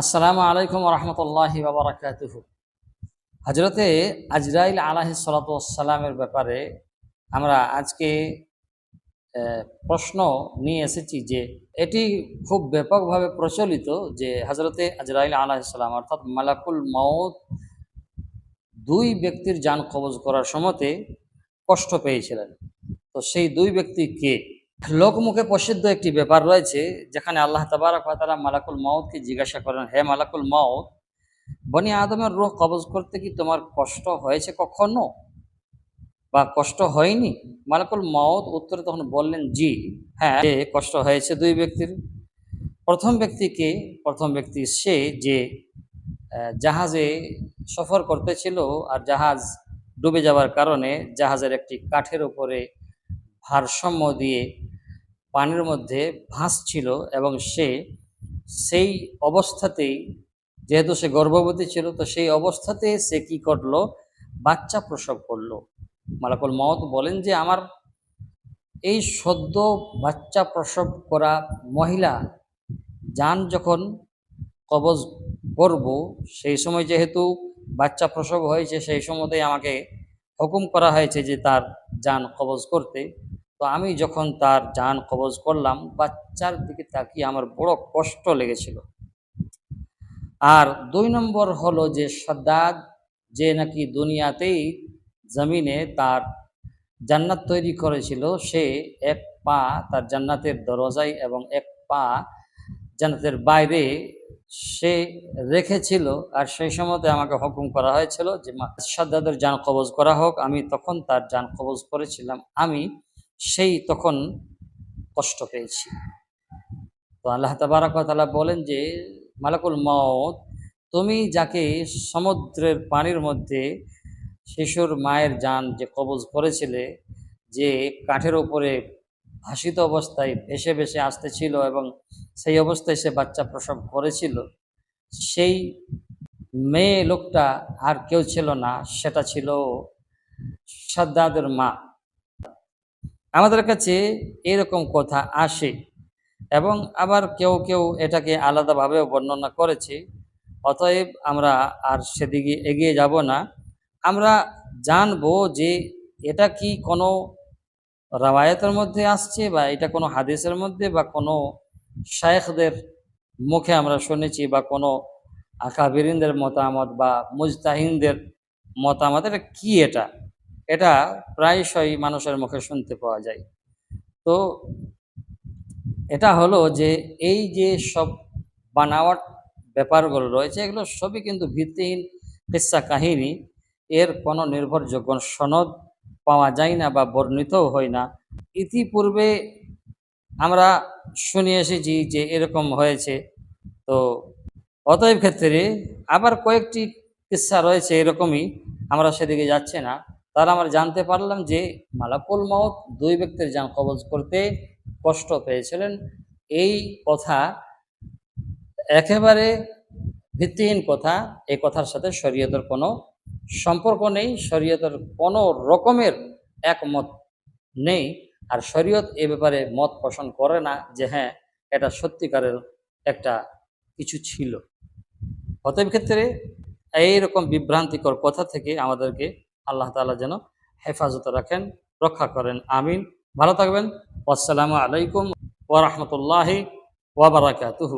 আসসালামু আলাইকুম রহমতুল্লাহি বাবরাকাতুহু হজরতে আজরাইল আলাহি সালাতামের ব্যাপারে আমরা আজকে প্রশ্ন নিয়ে এসেছি যে এটি খুব ব্যাপকভাবে প্রচলিত যে হজরতে আজরাইল আলাহিসাল্লাম অর্থাৎ মালাকুল মাউত দুই ব্যক্তির যান কবজ করার সময়তে কষ্ট পেয়েছিলেন। তো সেই দুই ব্যক্তি কে? লোকমুখে প্রসিদ্ধ একটি ব্যাপার রয়েছে, যেখানে আল্লাহ তাবারক তাআলা মালাকুল মাউতকে জিজ্ঞাসা করেন, হে মালাকুল মাউত, বনি আদমের রূহ কবজ করতে কি তোমার কষ্ট হয়েছে কখনো? বা কষ্ট হয়নি? মালাকুল মাউত উত্তরে তখন বললেন, জি হ্যাঁ কষ্ট হয়েছে দুই ব্যক্তির। প্রথম ব্যক্তিকে প্রথম ব্যক্তি সে যে জাহাজে সফর করতেছিল আর জাহাজ ডুবে যাওয়ার কারণে জাহাজের একটি কাঠের উপরে ভারসাম্য দিয়ে পানির মধ্যে ভাসছিল এবং সে সেই অবস্থাতেই, যেহেতু সে গর্ভবতী ছিল, তো সেই অবস্থাতে সে কি করল? বাচ্চা প্রসব করল। মালাকুল মত বলেন যে, আমার এই সদ্য বাচ্চা প্রসব করা মহিলা যান যখন কবজ করব, সেই সময় যেহেতু বাচ্চা প্রসব হয়েছে, সেই সময়তেই আমাকে হুকুম করা হয়েছে যে, তার যান কবজ করতে। তো আমি যখন তার যান কবজ করলাম, বাচ্চার দিকে তাকিয়ে আমার বড় কষ্ট লেগেছিল। আর দুই নম্বর হলো যে সাদ্দাদ, যে নাকি দুনিয়াতেই জমিনে তার জান্নাত তৈরি করেছিল, সে এক পা তার জান্নাতের দরজায় এবং এক পা জান্নাতের বাইরে সে রেখেছিল। আর সেই সময়তে আমাকে হুকুম করা হয়েছিল যে সাদ্দাদের যান কবজ করা হোক। আমি তখন তার যান কবজ করেছিলাম। আমি সেই তখন কষ্ট পেয়েছি। তো আল্লাহ তাবারাকালা বলেন যে, মালাকুল মত তুমি যাকে সমুদ্রের পানির মধ্যে শিশুর মায়ের যান যে কবজ করেছিলে, যে কাঠের উপরে ভাসিত অবস্থায় ভেসে ভেসে আসতেছিল এবং সেই অবস্থায় সে বাচ্চা প্রসব করেছিল, সেই মেয়ে লোকটা আর কেউ ছিল না, সেটা ছিল সাদ্দাদের মা। আমাদের কাছে এরকম কথা আসে এবং আবার কেউ কেউ এটাকে আলাদাভাবেও বর্ণনা করেছে। অতএব আমরা আর সেদিকে এগিয়ে যাব না। আমরা জানব যে এটা কি কোনো রাওয়ায়তের মধ্যে আসছে বা এটা কোনো হাদিসের মধ্যে বা কোনো শায়েখদের মুখে আমরা শুনেছি বা কোনো আকাবিরিনদের মতামত বা মুজতাহিনদের মতামত। এটা কী এটা? এটা প্রায়শই মানুষের মুখে শুনতে পাওয়া যায়। তো এটা হলো যে এই যে সব বানাওয়াট ব্যাপারগুলো রয়েছে, এগুলো সবই কিন্তু ভিত্তিহীন কিস্সা কাহিনী। এর কোনো নির্ভরযোগ্য সনদ পাওয়া যায় না বা বর্ণিতও হয় না। ইতিপূর্বে আমরা শুনে এসেছি যে এরকম হয়েছে। তো অতএব ক্ষেত্রে আবার কয়েকটি কিস্সা রয়েছে এরকমই, আমরা সেদিকে যাচ্ছে না। তার আমরা জানতে পারলাম যে মালাকুল মত দুই ব্যক্তির যান কবজ করতে কষ্ট পেয়েছিলেন। এই কথা একেবারে ভিত্তিহীন কথা এই কথার সাথে শরীয়তের কোনো সম্পর্ক নেই, শরীয়তের কোনো রকমের একমত নেই। আর শরীয়ত এ ব্যাপারে মত পোষণ করে না যে হ্যাঁ এটা সত্যিকারের একটা কিছু ছিল। অতএব ক্ষেত্রে এইরকম বিভ্রান্তিকর কথা থেকে আমাদেরকে আল্লাহ তালা যেন হেফাজত রাখেন রক্ষা করেন আমিন। ভালো থাকবেন। আসসালামু আলাইকুম ওরহমতুল্লাহি ওয়াবারাকাতুহু